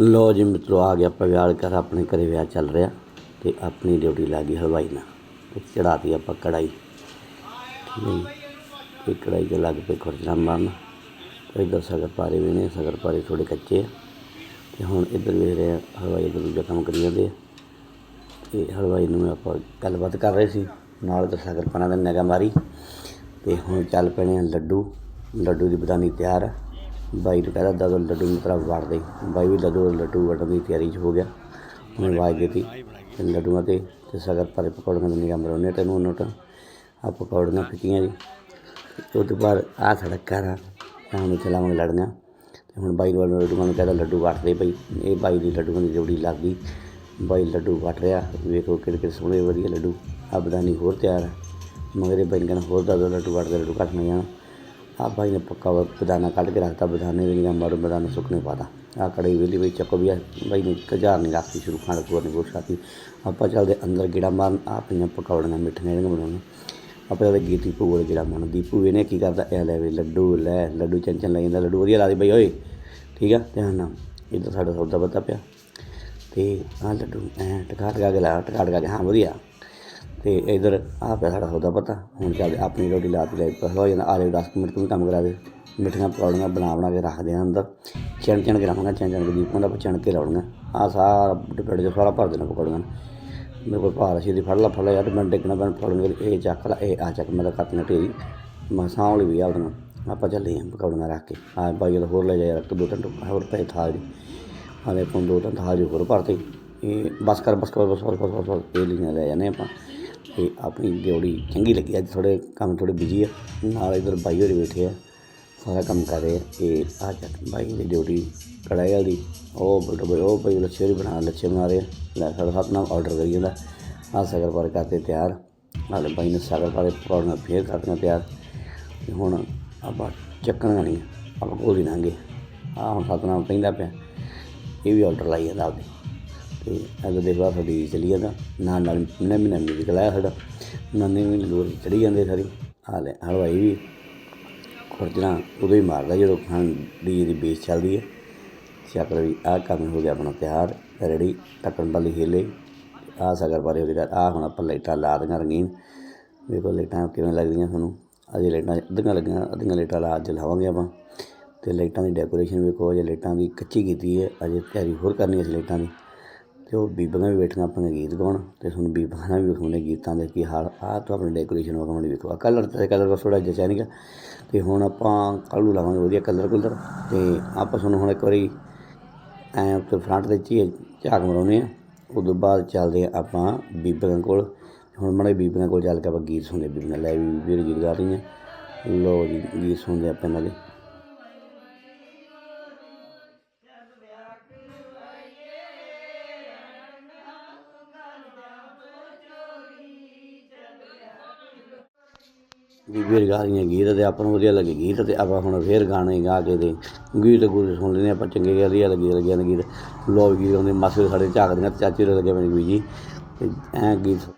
ਲੋ ਜੀ ਮਿੱਤਰੋ, ਆ ਗਿਆ ਆਪਾਂ ਵਿਆਹ ਕਰ ਆਪਣੇ ਘਰੇ ਵਿਆਹ ਚੱਲ ਰਿਹਾ ਤੇ ਆਪਣੀ ਡਿਊਟੀ ਲੱਗ ਗਈ ਹਲਵਾਈ ਨਾਲ ਤੇ ਚੜਾਤੀ ਆਪਾਂ ਕੜਾਈ ਠੀਕ ਹੈ ਜੀ, ਤੇ ਕੜਾਈ ਤੇ ਲੱਗ ਪਏ ਖੁਰਚਣਾ ਮਾਰਨ। ਤੇ ਇੱਧਰ ਸਗਰ ਪਾਰੇ ਵੀ ਨੇ, ਸਗਰ ਪਾਰੇ ਥੋੜੇ ਕੱਚੇ ਆ। ਤੇ ਹੁਣ ਇੱਧਰ ਵੇਖ ਰਹੇ ਆ, ਹਲਵਾਈ ਇੱਧਰ ਦੂਜਾ ਕੰਮ ਕਰੀ ਜਾਂਦੇ ਆ। ਤੇ ਹਲਵਾਈ ਨੂੰ ਆਪਾਂ ਗੱਲਬਾਤ ਕਰ ਰਹੇ ਸੀ, ਨਾਲ ਤਾਂ ਸਗਰ ਪਾਣਾ ਦਾ ਨਿਗਾ ਮਾਰੀ। ਤੇ ਹੁਣ ਚੱਲ ਪੈਣੇ ਆ ਲੱਡੂ ਲੱਡੂ ਦੀ ਬਦਾਨੀ ਤਿਆਰ। ਆ ਬਾਈ ਨੂੰ ਕਹਿੰਦਾ ਦਦੋਂ ਲੱਡੂ ਨੂੰ ਤਰ੍ਹਾਂ ਵੜ ਦੇ ਬਾਈ ਵੀ ਲੱਡੂ ਲੱਡੂ ਵੜਨ ਦੀ ਤਿਆਰੀ 'ਚ ਹੋ ਗਿਆ। ਹੁਣ ਆਵਾਜ਼ ਦਿੱਤੀ, ਤੇ ਲੱਡੂਆਂ ਤੇ ਤੇ ਸਗਰ ਪਾਰੇ ਪਕੌੜੀਆਂ ਦੀ ਨਿਗਾਹ ਮਰਾਉਣੇ ਤੈਨੂੰ ਨੋਟ, ਆ ਪਕੌੜੀਆਂ ਫਿੱਕੀਆਂ ਜੀ। ਉਹ ਤੋਂ ਬਾਅਦ ਆ ਸਾਡਾ ਘਰ ਆ ਹੁਣ ਇੱਥੇ ਲਾਵਾਂਗੇ ਤੇ ਹੁਣ ਬਾਈ ਨੂੰ ਲੱਡੂਆਂ ਨੂੰ ਕਹਿੰਦਾ ਲੱਡੂ ਵਟਦੇ ਪਈ ਇਹ ਬਾਈ ਦੀ ਲੱਡੂਆਂ ਦੀ ਜੋੜੀ ਲੱਗ ਗਈ ਬਾਈ ਲੱਡੂ ਵਟ ਰਿਹਾ, ਵੇਖੋ ਕਿਹੜੇ ਕਿਹੜੇ ਸੋਹਣੇ ਵਧੀਆ ਲੱਡੂ। ਆ ਬਦਾਨੀ ਹੋਰ ਤਿਆਰ ਹੈ ਮਗਰ ਇਹ ਨੇ ਕਹਿਣਾ ਹੋਰ ਦਾ ਲੱਡੂ ਵਟਦੇ, ਲੱਡੂ ਘੱਟ ਨਾ ਜਾਣ ਆ ਬਾਈ ਨੇ ਪੱਕਾ ਵਾ ਬਦਾਨਾ ਕੱਢ ਕੇ ਰੱਖਤਾ, ਬਦਾਨੇ ਵੀ ਨਹੀਂ ਮਾਰੂ ਬਦਾਨਾ ਸੁੱਕਣੇ ਪਾਤਾ। ਆ ਕੜਾਈ ਵੇਲੀ ਵਿੱਚ ਚੱਕੋ ਵੀ ਆ, ਬਾਈ ਨੇ ਕਜਾਰ ਨਹੀਂ ਰੱਖਤੀ ਸ਼ੁਰੂ ਖਾਣ ਕੋਰ ਨੇ ਗੋਸ਼ਾਤੀ ਆਪਾਂ ਚੱਲਦੇ ਅੰਦਰ ਗੇੜਾ ਮਾਰਨ, ਆ ਪਈਆਂ ਪਕੌੜੀਆਂ, ਮਿੱਠੀਆਂ ਜਿਹੜੀਆਂ ਬਣਾਉਣੀਆਂ। ਆਪਾਂ ਉਹਦੇ ਗੀਤ ਦੀਪੂ ਕੋਲ ਗੇੜਾ ਮਾਰਨ। ਦੀਪੂ ਇਹਨੇ ਕੀ ਕਰਦਾ ਇਹ ਲੈ ਵੀ ਲੱਡੂ, ਲੈ, ਲੱਡੂ ਚੰਚਨ ਲੈ ਜਾਂਦਾ, ਲੱਡੂ ਵਧੀਆ ਲਾ ਦੇ ਬਈ, ਓਏ। ਠੀਕ ਆ? ਧਿਆਨ ਨਾਲ। ਤਾਂ ਸਾਡਾ ਸੌਦਾ ਪਤਾ ਪਿਆ। ਤੇ ਆ ਲੱਡੂ ਐ ਟਕਾ ਟਕਾ ਕੇ ਲਾ ਟਕਾ ਟਕਾ ਕੇ। ਹਾਂ, ਵਧੀਆ। ਤੇ ਇਧਰ ਆ ਪਿਆ ਸਾਡਾ ਸੌਦਾ ਪਤਾ। ਹੁਣ ਚੱਲ ਆਪਣੀ ਰੋਟੀ ਲਾ ਤੀ ਲੈ ਹੋ ਜਾਂਦਾ ਆ ਲੈ 10 ਮਿੰਟ ਤੋਂ ਵੀ ਕੰਮ ਕਰਾ ਦੇ ਮਿੱਠੀਆਂ ਪਕੌੜੀਆਂ ਬਣਾ ਬਣਾ ਕੇ ਰੱਖਦੇ ਆ ਅੰਦਰ। ਚਣ ਚਣ ਕੇ ਰੱਖਣਾ ਚਣ ਚਣ ਕੇ ਦੀਪਾਂ ਦਾ ਚਣ ਕੇ ਲਾਉਣੀਆਂ। ਆ ਸਾਰਾ ਡੱਬੇ 'ਚ ਸਾਰਾ ਭਰ ਦੇਣਾ ਪਕੌੜੀਆਂ ਨੂੰ। ਮੇਰੇ ਕੋਲ ਭਾਰ ਸੀ ਦੀ ਫੜ ਲਾ ਫੜ ਲਾ ਯਾਰ, ਮੈਂ ਡਿੱਗਣਾ ਪੈਣ ਫੜਨ ਇਹ ਚੱਕ ਲਾ, ਇਹ ਆ ਚੱਕ ਮੇਰਾ ਕੱਟ ਨਾ ਢੇਰੀ। ਮੈਂ ਵਾਲੀ ਵੀ ਆ ਉਹਦੇ ਆਪਾਂ ਚੱਲੇ ਆਂ ਪਕੌੜੀਆਂ ਰੱਖ ਕੇ। ਆ ਬਾਈ ਦਾ ਹੋਰ ਲੈ ਜਾ ਯਾਰ ਦੋ ਤਿੰਨ ਟੁਕੜੇ ਹੋਰ ਪਏ ਥਾਲ ਦੀ ਹਾਲੇ ਕੋਲ ਦੋ ਤਿੰਨ ਥਾਲ ਜੋ ਹੋਰ ਭਰਤੇ। ਇਹ ਬਸ ਕਰ ਬਸ ਕਰ, ਬਸ ਬਸ ਬਸ ਬਸ ਇਹ ਲਈਆਂ ਲੈ ਜਾਂਦੇ ਆਪਾਂ। ਇਹ ਆਪਣੀ ਡਿਊਟੀ ਚੰਗੀ ਲੱਗੀ, ਅੱਜ ਥੋੜੇ ਕੰਮ ਥੋੜੇ ਬਿਜ਼ੀ ਆ। ਨਾਲ ਇਧਰ ਬਾਈ ਹੋਰੀ ਬੈਠੇ ਆ, ਸਾਰਾ ਕੰਮ ਕਰ ਰਹੇ ਆ। ਇਹ ਆ ਚੱਕ ਬਾਈ ਦੀ ਡਿਊਟੀ ਕੜਾਈ ਵਾਲੀ ਉਹ ਬਟੋ ਬਈ ਉਹ ਬਈ ਲੱਛੇ ਵੀ ਬਣਾ, ਲੱਛੇ ਬਣਾ ਰਹੇ ਆ। ਲੈ ਸਾਡਾ ਹੱਥ ਨਾਲ ਆਰਡਰ ਕਰੀ ਜਾਂਦਾ। ਆ ਸਗਰ ਪਰ ਕਰਤੇ ਤਿਆਰ। ਨਾਲੇ ਬਾਈ ਨੇ ਸਗਰ ਪਰ ਪਕੌੜੀਆਂ ਫੇਰ ਕਰਤੀਆਂ ਤਿਆਰ। ਤੇ ਹੁਣ ਆਪਾਂ ਚੱਕਣਾ ਨਹੀਂ, ਆਪਾਂ ਕੋਲ ਨਾਂਗੇ ਆ ਹੁਣ ਸਤਨਾਮ ਕਹਿੰਦਾ ਪਿਆ। ਇਹ ਵੀ ਆਰਡਰ ਲਾਈ ਜਾਂਦਾ ਆਪਦੇ। ਤੇ ਅਗਰ ਦੇਖੋ ਸਾਡੀ ਚਲੀ ਜਾਂਦਾ, ਨਾਲ ਨਾਲ ਮਹੀਨੇ ਮਹੀਨੇ ਮਿਊਜ਼ਿਕ ਲਾਇਆ ਸਾਡਾ। ਨੰਨੇ ਵੀ ਲੋਰ ਚੜੀ ਜਾਂਦੇ ਸਾਰੀ। ਹਾਲੇ ਹਲਵਾਈ ਵੀ ਖੁਰਜਣਾ ਉਦੋਂ ਹੀ ਮਾਰਦਾ ਜਦੋਂ ਖਾਣ ਦੀ ਦੀ ਬੇਸ ਚੱਲਦੀ ਹੈ। ਚੱਕ ਵੀ ਆਹ ਕੰਮ ਹੋ ਗਿਆ ਆਪਣਾ ਤਿਆਰ ਰੈਡੀ ਟੱਕਣ ਵਾਲੀ ਹੀਲੇ ਆਹ ਸਗਰ ਬਾਰੇ ਹੋ ਗਿਆ ਆਹ ਹੁਣ ਆਪਾਂ ਲਾਈਟਾਂ ਲਾ ਦਿੰਗਾ ਰੰਗੀਨ। ਵੇਖੋ ਲਾਈਟਾਂ ਕਿਵੇਂ ਲੱਗਦੀਆਂ ਤੁਹਾਨੂੰ। ਅਜੇ ਲਾਈਟਾਂ ਅੱਧੀਆਂ ਲੱਗੀਆਂ, ਅੱਧੀਆਂ ਲਾਈਟਾਂ ਲਾ ਅੱਜ ਲਾਵਾਂਗੇ ਆਪਾਂ। ਤੇ ਲਾਈਟਾਂ ਦੀ ਡੈਕੋਰੇਸ਼ਨ ਵੇਖੋ, ਅਜੇ ਲਾਈਟਾਂ ਦੀ ਕੱਚੀ ਕੀਤੀ ਹੈ, ਅਜੇ ਤਿਆਰੀ ਹੋਰ ਕਰਨੀ ਹੈ ਲਾਈਟਾਂ ਦੀ। ਅਤੇ ਉਹ ਬੀਬੀਆਂ ਵੀ ਬੈਠੀਆਂ ਆਪਣੇ ਗੀਤ ਗਾਉਣ ਅਤੇ ਤੁਹਾਨੂੰ ਬੀਬੀਆਂ ਨਾਲ ਵੀ ਵਿਖਾਉਂਦੇ ਗੀਤਾਂ ਦੇ ਕੀ ਹਾਲ, ਆਹ ਤੋਂ ਆਪਣੀ ਡੈਕੋਰੇਸ਼ਨ ਵਿਖਾਉਣ ਲਈ ਵੇਖੋ ਕਲਰ ਤੇ ਕਲਰ ਬਸ ਥੋੜਾ ਜਚਿਆ ਨਹੀਂ ਗਾ ਤੇ ਹੁਣ ਆਪਾਂ ਕੱਲ੍ਹ ਨੂੰ ਲਾਵਾਂਗੇ ਵਧੀਆ ਕਲਰ ਕੁਲਰ ਅਤੇ ਆਪਾਂ ਤੁਹਾਨੂੰ ਹੁਣ ਇੱਕ ਵਾਰੀ ਐਂ ਉੱਤੇ ਫਰੰਟ ਦੇ ਝੀ ਝਾਕ ਮਰਾਉਂਦੇ ਆ ਉਦੋਂ ਬਾਅਦ ਚੱਲਦੇ ਆ ਆਪਾਂ ਬੀਬੀਆਂ ਕੋਲ। ਹੁਣ ਮੜੇ ਬੀਬੀਆਂ ਕੋਲ ਚੱਲ ਕੇ ਆਪਾਂ ਗੀਤ ਸੁਣਦੇ, ਬੀਬੀਆਂ ਲੈ ਵੀ ਬੀਬੀ ਗੀਤ ਗਾ ਰਹੀਆਂ। ਲੋ ਜੀ, ਗੀਤ ਸੁਣਦੇ ਆਪਾਂ ਨਾਲੇ ਬੀਬੀ ਗਾ ਰਹੀਆਂ ਗੀਤ ਤੇ ਆਪਾਂ ਨੂੰ ਵਧੀਆ ਲੱਗੇ ਗੀਤ ਤੇ ਆਪਾਂ ਹੁਣ ਫੇਰ ਗਾਣੇ ਗਾ ਕੇ ਤੇ ਗੀਤ ਗੂਤ ਸੁਣ ਲੈਂਦੇ ਆਪਾਂ ਚੰਗੇ ਵਧੀਆ ਲੱਗੇ ਲੱਗੇ ਨੇ ਗੀਤ। ਲੋਕ ਗੀਤ ਹੁੰਦੇ ਮਾਸੇ ਸਾਡੇ ਝਾਕਦੀਆਂ ਚਾਚੀ ਦੇ ਲੱਗੇ ਮੈਨੂੰ ਵੀ ਜੀ। ਤੇ ਐਂ ਗੀਤ